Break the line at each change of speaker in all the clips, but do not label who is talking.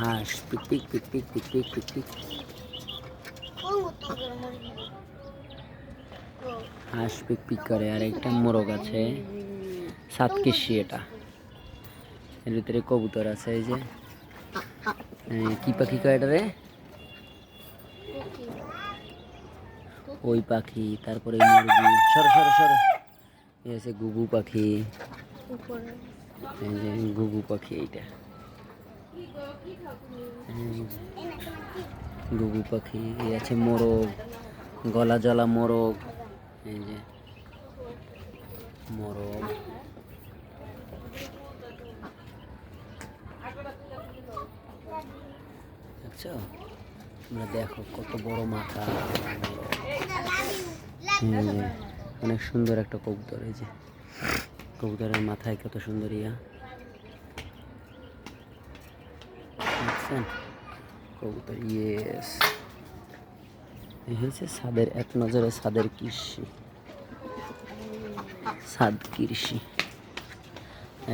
হাঁস পিক পিক পিক পিক পিক পিক পিক পিক হাঁস পিক পিক করে। আর একটা মোরগ আছে। সাত কেশি এটা। এর ভিতরে কবুতর আছে এই যে। কি পাখি কয় এটা রে? ওই পাখি তারপরে মুরগি। সর সর সরো। এই আছে গুগু পাখি। এই যে গুগু পাখি এইটা। গুগু পাখি আছে মোরগ, গলা জলা মোরগ, এই যে মোরগ। দেখো কত বড় মাথা অনেক সুন্দর একটা কবুতর, এই যে কবুতরের মাথায় কত সুন্দর ইয়া। দেখছেন কবুতর ইয়েস হয়েছে সাদের এক নজরে সাদের কৃষি। সাদ কৃষি।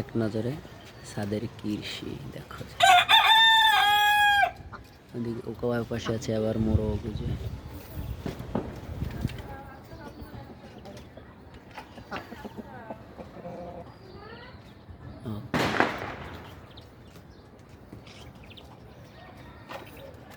এক নজরে সাদের কৃষি, দেখো। ওদিকে ওকাবার পাশে আছে আবার মোরও বুঝে